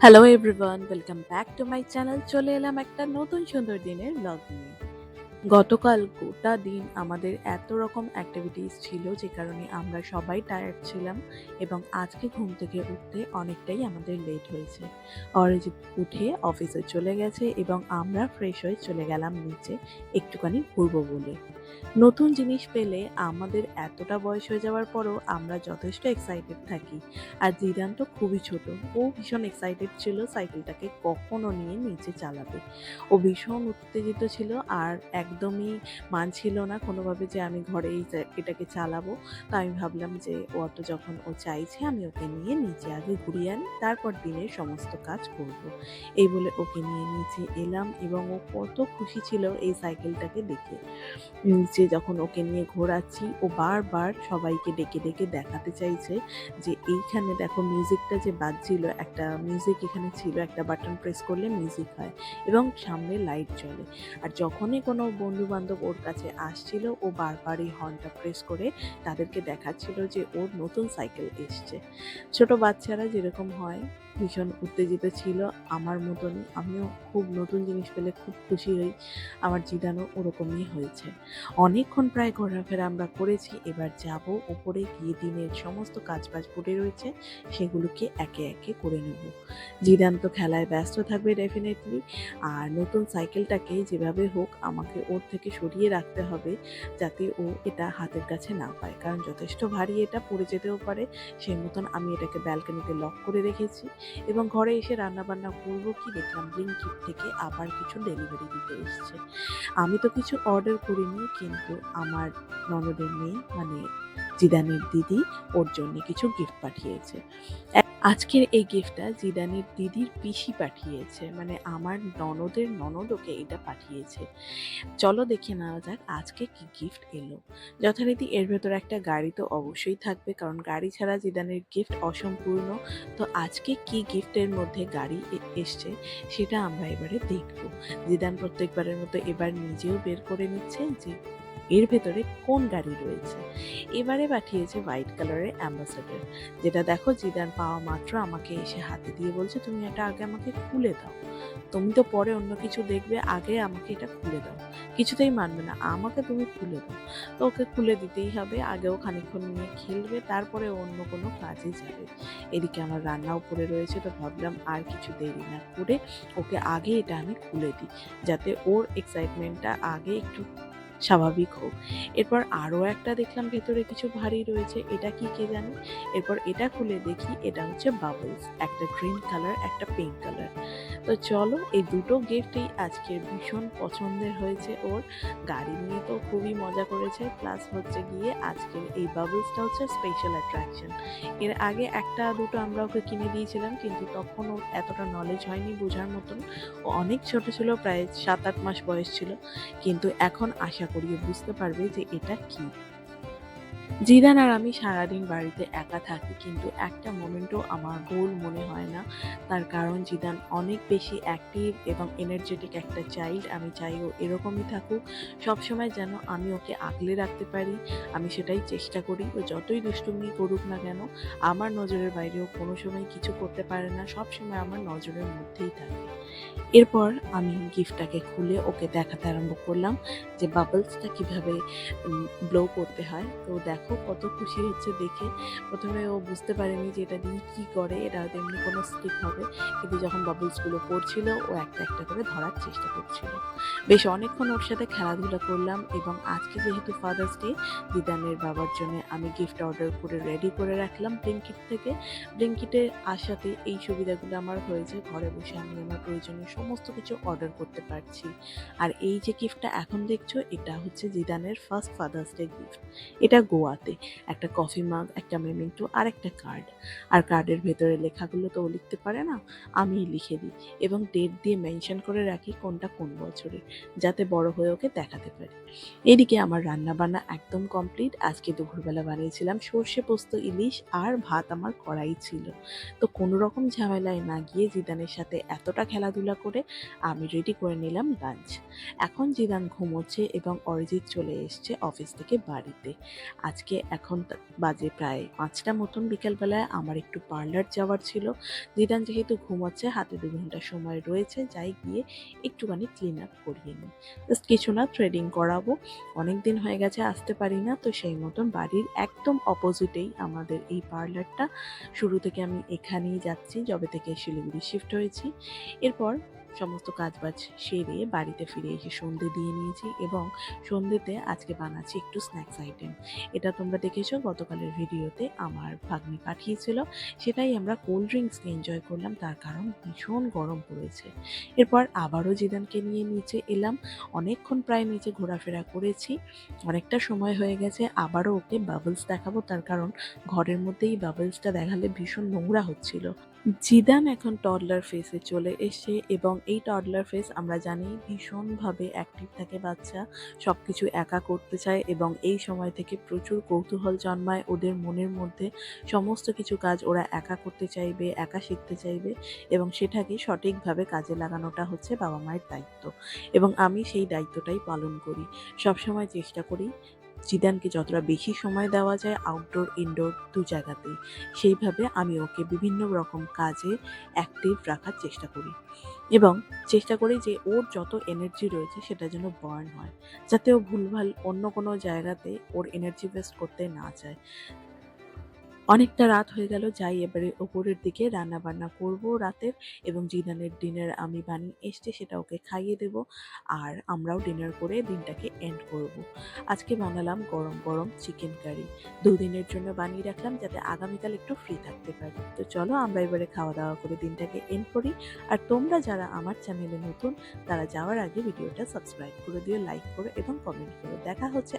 Hello everyone welcome back to my channel চলে এলাম একটা নতুন সুন্দর দিনের ব্লগ নিয়ে। গতকাল গোটা দিন আমাদের এত রকম অ্যাক্টিভিটিস ছিল যে কারণে আমরা সবাই টায়ার্ড ছিলাম এবং আজকে ঘুম থেকে উঠতে অনেকটাই আমাদের লেট হয়েছে। অরিজিৎ উঠে অফিসে চলে গেছে এবং আমরা ফ্রেশ হয়ে চলে গেলাম নিচে একটুখানি ঘুরবো বলে। নতুন জিনিস পেলে আমাদের এতটা বয়স হয়ে যাওয়ার পরও আমরা যথেষ্ট এক্সাইটেড থাকি। আর জিদান তো খুবই ছোট। ও ভীষণ এক্সাইটেড ছিল সাইকেলটাকে কখনো নিয়ে নিচে চালাবে ও ভীষণ উত্তেজিত ছিল আর একদমই মানছিল না কোনোভাবে যে আমি ঘরে এই এটাকে চালাবো। তো আমি ভাবলাম যে ও অত যখন ও চাইছে আমি ওকে নিয়ে নিচে আগে ঘুরিয়ে আনি, তারপর দিনের সমস্ত কাজ করব। এই বলে ওকে নিয়ে নিচে এলাম এবং ও কত খুশি ছিল এই সাইকেলটাকে দেখে। নিচে যখন ওকে নিয়ে ঘোরাচ্ছি, ও বারবার সবাইকে ডেকে ডেকে দেখাতে চাইছে যে, এইখানে দেখো মিউজিকটা যে বাজছিল, একটা মিউজিক এখানে ছিল, একটা বাটন প্রেস করলে মিউজিক হয় এবং সামনে লাইট জ্বলে আর যখনই কোনো বন্ধু বান্ধব ওর কাছে আসছিল, ও বারবার এই হর্নটা প্রেস করে তাদেরকে দেখাচ্ছিল যে, ওর নতুন সাইকেল এসছে। ছোট বাচ্চারা যেরকম হয় ভীষণ উত্তেজিত ছিল। আমার মতনই আমিও খুব নতুন জিনিস পেলে খুব খুশি হই। আমার জিদানও ওরকমই হয়েছে। অনেকক্ষণ প্রায় ঘোরাফেরা আমরা করেছি। এবার যাব ওপরে গিয়ে দিনের সমস্ত কাজ বাজ পড়ে রয়েছে, সেগুলোকে একে একে করে নেব। জিদান তো খেলায় ব্যস্ত থাকবে ডেফিনেটলি আর নতুন সাইকেলটাকে যেভাবে হোক আমাকে ওর থেকে সরিয়ে রাখতে হবে, যাতে ও এটা হাতের কাছে না পায়। কারণ যথেষ্ট ভারী এটা, পড়ে যেতেও পারে। সেই মতন আমি এটাকে ব্যালকনিতে লক করে রেখেছি। এবং ঘরে এসে রান্না বান্না করব কি দেখলাম ব্লিঙ্কিট থেকে আবার কিছু ডেলিভারি দিতে এসছে। আমি তো কিছু অর্ডার করিনি, কিন্তু আমার ননদের মেয়ে মানে জিদানের দিদি, ওর জন্য কিছু গিফট পাঠিয়েছে। আজকের এই গিফটটা জিদানের দিদির পিসি পাঠিয়েছে মানে আমার ননদের ননদ ওকে এটা পাঠিয়েছে। চলো দেখে নেওয়া যাক আজকে কি গিফট এলো। যথারীতি এর ভেতরে একটা গাড়ি তো অবশ্যই থাকবে, কারণ গাড়ি ছাড়া জিদানের গিফট অসম্পূর্ণ। তো আজকে কি গিফটের মধ্যে গাড়ি এসছে সেটা আমরা এবারে দেখব। জিদান প্রত্যেকবারের মতো এবার নিজেও বের করে নিচ্ছে যে এর ভেতরে কোন গাড়ি রয়েছে? এবারে পাঠিয়েছে হোয়াইট কালারের অ্যাম্বাসেডর। যেটা দেখো জিদান পাওয়া মাত্র আমাকে এসে হাতে দিয়ে বলছে, তুমি এটা আগে আমাকে খুলে দাও। তুমি তো পরে অন্য কিছু দেখবে, আগে আমাকে এটা খুলে দাও। কিছুতেই মানবে না, আমাকে তুমি খুলে দাও। তো ওকে খুলে দিতেই হবে, আগেও খানিকক্ষণ নিয়ে খেলবে, তারপরে অন্য কোনো কাজে যাবে। এদিকে আমার রান্নাও পড়ে রয়েছে, তো ভাবলাম আর কিছু দেরি না করে ওকে আগে এটা আমি খুলে দিই, যাতে ওর এক্সাইটমেন্টটা আগে একটু স্বাভাবিক হোক। এরপর আরও একটা দেখলাম ভেতরে কিছু ভারী রয়েছে, এটা কি কে জানে? এরপর এটা খুলে দেখি, এটা হচ্ছে বাবলস একটা গ্রিন কালার একটা পিঙ্ক কালার তো চলো, এই দুটো গিফটই আজকের ভীষণ পছন্দের হয়েছে ওর। গাড়ি নিয়ে তো খুবই মজা করেছে প্লাস হচ্ছে গিয়ে আজকের এই বাবলসটা হচ্ছে স্পেশাল অ্যাট্রাকশন এর আগে একটা দুটো আমরা ওকে কিনে দিয়েছিলাম, কিন্তু তখন ওর এতটা নলেজ হয়নি বোঝার মতন। ও অনেক ছোট ছিল, প্রায় সাত আট মাস বয়স ছিল। কিন্তু এখন আশা করি বুঝতে পারবে যে এটা কি। জিদান আর আমি সারাদিন বাড়িতে একা থাকি, কিন্তু একটা মোমেন্টও আমার গোল মনে হয় না। তার কারণ জিদান অনেক বেশি অ্যাক্টিভ এবং এনার্জেটিক একটা চাইল্ড আমি চাই ও এরকমই থাকুক। সবসময় যেন আমি ওকে আগলে রাখতে পারি, আমি সেটাই চেষ্টা করি। ও যতই দুষ্টুমি করুক না কেন, আমার নজরের বাইরেও কোনো সময় কিছু করতে পারে না, সবসময় আমার নজরের মধ্যেই থাকে। এরপর আমি গিফটটাকে খুলে ওকে দেখাতে আরম্ভ করলাম যে বাবলসটা কীভাবে ব্লো করতে হয়। তো দেখো কত খুশি হচ্ছে দেখে। প্রথমে ও বুঝতে পারেনি যে এটা দিয়ে কী করে, এটা এমনি কোনো স্টিক হবে। কিন্তু যখন বাবলসগুলো পড়ছিল, ও একটা একটা করে ধরার চেষ্টা করছিল। বেশ অনেকক্ষণ ওর সাথে খেলাধুলা করলাম এবং আজকে যেহেতু ফাদার্স ডে দিদানের বাবার জন্য আমি গিফট অর্ডার করে রেডি করে রাখলাম ব্লিঙ্কিট থেকে। ব্লিঙ্কিটে আসাতে এই সুবিধাগুলো আমার হয়েছে। ঘরে বসে আমি আমার প্রয়োজনীয় সমস্ত কিছু অর্ডার করতে পারছি। আর এই যে গিফটটা এখন দেখছ, এটা হচ্ছে জিদানের ফার্স্ট ফাদার্স ডে গিফট এটা গোয়াতে, একটা কফি মাগ একটা মেমেন্টো আর একটা কার্ড আর কার্ডের ভেতরে লেখাগুলো তো ও লিখতে পারে না আমি লিখে দিই এবং ডেট দিয়ে মেনশন করে রাখি কোনটা কোন বছরে যাতে বড় হয়ে ওকে দেখাতে পারি। এদিকে আমার রান্না বান্না একদম কমপ্লিট আজকে দুপুরবেলা বানিয়েছিলাম সর্ষে পোস্ত, ইলিশ আর ভাত আমার কড়াই ছিল। তো কোনো রকম ঝামেলায় না গিয়ে জিদানের সাথে এতটা খেলাধুলা করে আমি রেডি করে নিলাম লাঞ্চ এখন জিদান ঘুমোচ্ছে এবং অরিজিৎ চলে এসছে অফিস থেকে বাড়িতে। আজ আজকে এখন বাজে প্রায় পাঁচটা মতন বিকেলবেলায় আমার একটু পার্লার যাওয়ার ছিল। জিদান যেহেতু ঘুমাচ্ছে, হাতে দু ঘণ্টা সময় রয়েছে, যাই গিয়ে একটুখানি ক্লিন আপ করিয়ে নিই। জাস্ট কিছু না থ্রেডিং করাবো। অনেক দিন হয়ে গেছে, আসতে পারি না, তো সেই মতন বাড়ির একদম অপোজিটেই আমাদের এই পার্লারটা। শুরু থেকে আমি এখানেই যাচ্ছি, যবে থেকে শিলিগুড়ি শিফট হয়েছি। এরপর সমস্ত কাজবাজ সেরে বাড়িতে ফিরে এসে সন্ধে দিয়ে নিয়েছি এবং সন্ধেতে আজকে বানাচ্ছি একটু স্ন্যাক্স আইটেম এটা তোমরা দেখেছ, গতকালের ভিডিওতে আমার ভাগ্নি পাঠিয়েছিল। সেটাই আমরা কোল্ড ড্রিঙ্কস এনজয় করলাম, তার কারণ ভীষণ গরম পড়েছে। এরপর আবারও জিদানকে নিয়ে নিচে এলাম। অনেকক্ষণ প্রায় নিচে ঘোরাফেরা করেছি। অনেকটা সময় হয়ে গেছে, আবারও ওকে বাবলস দেখাবো, তার কারণ ঘরের মধ্যেই বাবলসটা দেখালে ভীষণ নোংরা হচ্ছিল। জিদান এখন টডলার ফেসে চলে এসে এবং এই টডলার ফেস আমরা জানি ভীষণভাবে অ্যাক্টিভ থাকে বাচ্চা সব কিছু একা করতে চায় এবং এই সময় থেকে প্রচুর কৌতূহল জন্মায় ওদের মনের মধ্যে। সমস্ত কিছু কাজ ওরা একা করতে চাইবে, একা শিখতে চাইবে এবং সেটাকে সঠিকভাবে কাজে লাগানোটা হচ্ছে বাবা মায়ের দায়িত্ব এবং আমি সেই দায়িত্বটাই পালন করি। সবসময় চেষ্টা করি জিদানকে যতটা বেশি সময় দেওয়া যায় আউটডোর ইনডোর দু জায়গাতে সেইভাবে আমি ওকে বিভিন্ন রকম কাজে অ্যাক্টিভ রাখার চেষ্টা করি। এবং চেষ্টা করি যে ওর যত এনার্জি রয়েছে সেটা যেন বার্ন হয়, যাতে ও ভুলভাল অন্য কোনো জায়গাতে ওর এনার্জি ওয়েস্ট করতে না চায়। অনেকটা রাত হয়ে গেল, যাই এবারে ওপরের দিকে রান্না বান্না করব রাতের এবং জিদানের ডিনার আমি বানিয়ে এসছি সেটা ওকে খাইয়ে দেব আর আমরাও ডিনার করে দিনটাকে এন্ড করব। আজকে বানালাম গরম গরম চিকেন কারি দুদিনের জন্য বানিয়ে রাখলাম যাতে আগামীকাল একটু ফ্রি থাকতে পারি। তো চলো আমরা এবারে খাওয়া দাওয়া করে দিনটাকে এন্ড করি। আর তোমরা যারা আমার চ্যানেলে নতুন, তারা যাওয়ার আগে ভিডিওটা সাবস্ক্রাইব করে দিও লাইক করো এবং কমেন্ট করো। দেখা হচ্ছে